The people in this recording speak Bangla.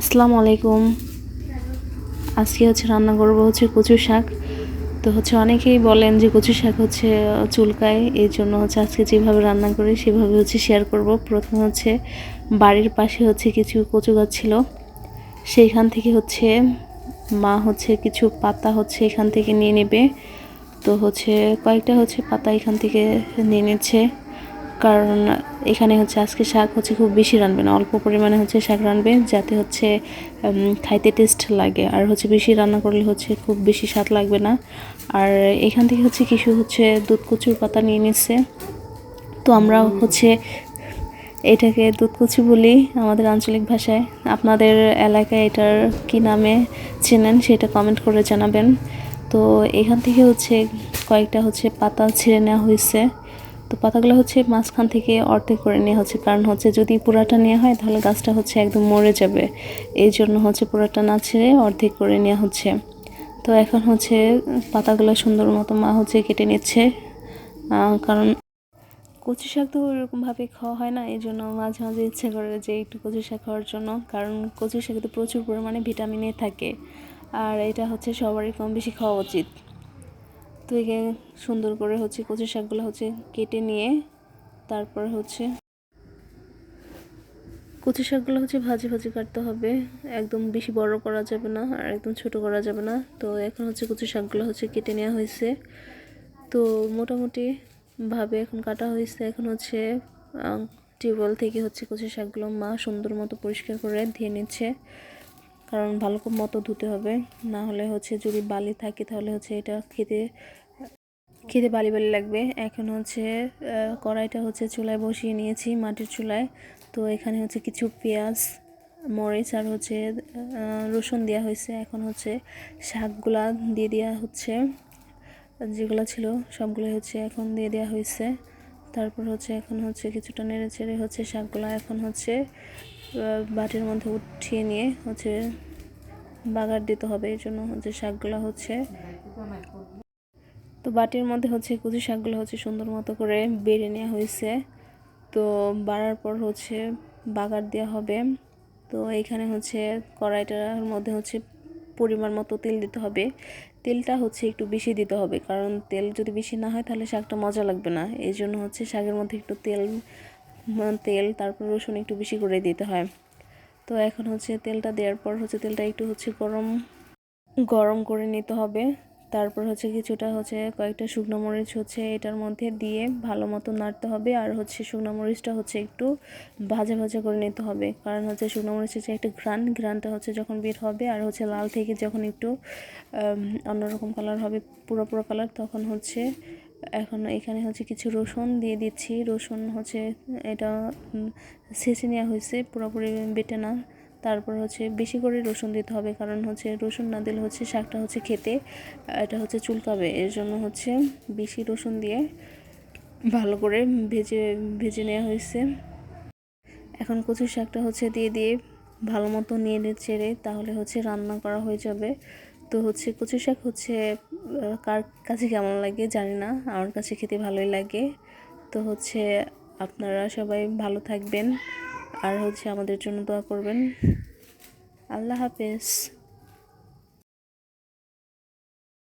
আসসালামু আলাইকুম। আজকে হচ্ছে রান্না করব হচ্ছে কচু শাক। তো হচ্ছে অনেকেই বলেন যে কচু শাক হচ্ছে চুলকায়। এই জন্য হচ্ছে আজকে যেভাবে রান্না করি সেভাবে হচ্ছে শেয়ার করব। প্রথমে হচ্ছে বাড়ির পাশে হচ্ছে কিছু কচু গাছ ছিল। সেইখান থেকে হচ্ছে মা হচ্ছে কিছু পাতা হচ্ছে এখান থেকে নিয়ে নেবে। তো হচ্ছে কয়েকটা হচ্ছে পাতা এখান থেকে নিয়ে নিচ্ছে। কারণ এখানে হচ্ছে আজকে শাক হচ্ছে খুব বেশি রানবে না অল্প পরিমাণে হচ্ছে শাক রানবে যাতে হচ্ছে খাইতে টেস্ট লাগে। আর হচ্ছে বেশি রান্না করলে হচ্ছে খুব বেশি স্বাদ লাগবে না। আর এখান থেকে হচ্ছে কিছু হচ্ছে দুধ কচুর পাতা নিয়ে নিচ্ছে। তো আমরা হচ্ছে এটাকে দুধ কচু বলি আমাদের আঞ্চলিক ভাষায়। আপনাদের এলাকায় এটার কি নামে চেনেন সেটা কমেন্ট করে জানাবেন। তো এখান থেকে হচ্ছে কয়েকটা হচ্ছে পাতা ছিঁড়ে নেওয়া হয়েছে। তো পাতাগুলো হচ্ছে মাঝখান থেকে অর্ধেক করে নেওয়া হচ্ছে। কারণ হচ্ছে যদি পুরাটা নেওয়া হয়, তাহলে গাছটা হচ্ছে একদম মরে যাবে। এই জন্য হচ্ছে পুরাটা না ছেড়ে অর্ধেক করে নেওয়া হচ্ছে। তো এখন হচ্ছে পাতাগুলো সুন্দর মতো মা হচ্ছে কেটে নিচ্ছে। কারণ কচু শাক তো ওইরকমভাবে খাওয়া হয় না, এই জন্য মাঝে মাঝে ইচ্ছে করে যে একটু কচু শাক খাওয়ার জন্য। কারণ কচু শাকে তো প্রচুর পরিমাণে ভিটামিন থাকে। আর এটা হচ্ছে সবারই কম বেশি খাওয়া উচিত। তো একে সুন্দর করে হচ্ছে কচু শাকগুলো হচ্ছে কেটে নিয়ে তারপর হচ্ছে কচু শাকগুলো হচ্ছে ভাজি ভাজি কাটতে হবে। একদম বেশি বড় করা যাবে না আর একদম ছোট করা যাবে না। তো এখন হচ্ছে কচু শাকগুলো হচ্ছে কেটে নেওয়া হয়েছে। তো মোটামুটি ভাবে এখন কাটা হয়েছে। এখন হচ্ছে টিউবওয়েল থেকে হচ্ছে কচু শাকগুলো মা সুন্দর মতো পরিষ্কার করে ধুয়ে নিচ্ছে। কারণ ভালো মতো ধুতে হবে। না হলে হচ্ছে যদি বালি থাকে তাহলে হচ্ছে এটা খেতে খেতে বালি বালি লাগবে। এখন হচ্ছে কড়াইটা হচ্ছে চুলায় বসিয়ে নিয়েছি মাটির চুলায়। তো এখানে হচ্ছে কিছু পেঁয়াজ, মরিচ আর হচ্ছে রসুন দেওয়া হয়েছে। এখন হচ্ছে শাকগুলা দিয়ে দেওয়া হচ্ছে। যেগুলো ছিল সবগুলো হচ্ছে এখন দিয়ে দেওয়া হয়েছে। তারপর হচ্ছে এখন হচ্ছে কিছুটা নেড়ে চেড়ে হচ্ছে শাকগুলো এখন হচ্ছে বাটির মধ্যে উঠিয়ে নিয়ে হচ্ছে বাগার দিতে হবে এই জন্য হচ্ছে শাকগুলো হচ্ছে তো বাটির মধ্যে হচ্ছে কুচি শাকগুলো হচ্ছে সুন্দর মতো করে বেড়ে নেওয়া হয়েছে। তো বাড়ার পর হচ্ছে বাগার দেওয়া হবে। তো এইখানে হচ্ছে কড়াইটার মধ্যে হচ্ছে পরিমাণ মতো তেল দিতে হবে। তেলটা হচ্ছে একটু বেশি দিতে হবে, কারণ তেল যদি বেশি না হয় তাহলে শাকটা মজা লাগবে না। এই জন্য হচ্ছে শাকের মধ্যে একটু তেল তেল, তারপর রসুন একটু বেশি করে দিতে হয়। তো এখন হচ্ছে তেলটা দেওয়ার পর হচ্ছে তেলটা একটু হচ্ছে গরম গরম করে নিতে হবে। তারপর হচ্ছে কিছুটা হচ্ছে কয়েকটা শুকনো মরিচ হচ্ছে এটার মধ্যে দিয়ে ভালো মতো নাড়তে হবে। আর হচ্ছে শুকনো মরিচটা হচ্ছে একটু ভাজা ভাজা করে নিতে হবে। কারণ হচ্ছে শুকনো মরিচের যে একটা ঘ্রান ঘ্রানটা হচ্ছে যখন বের হবে আর হচ্ছে লাল থেকে যখন একটু অন্যরকম কালার হবে, পুরো পুরো কালার তখন হচ্ছে এখন এখানে হচ্ছে কিছু রসুন দিয়ে দিচ্ছি। রসুন হচ্ছে, এটা ছেঁচে নেওয়া হয়েছে, পুরোপুরি বেটে না। তারপর হচ্ছে বেশি করে রসুন দিতে হবে, কারণ হচ্ছে রসুন না দিলে হচ্ছে শাকটা হচ্ছে খেতে, এটা হচ্ছে চুলকাবে। এর জন্য হচ্ছে বেশি রসুন দিয়ে ভালো করে ভেজে ভেজে নেওয়া হয়েছে। এখন কচু শাকটা হচ্ছে দিয়ে দিয়ে ভালো মতো নিয়ে চেড়ে তাহলে হচ্ছে রান্না করা হয়ে যাবে। তো হচ্ছে কচু শাক হচ্ছে কার কাছে কেমন লাগে জানি না, আমার কাছে খেতে ভালোই লাগে। তো হচ্ছে আপনারা সবাই ভালো থাকবেন, আর হচ্ছে আমাদের জন্য দোয়া করবেন। আল্লাহ হাফেজ।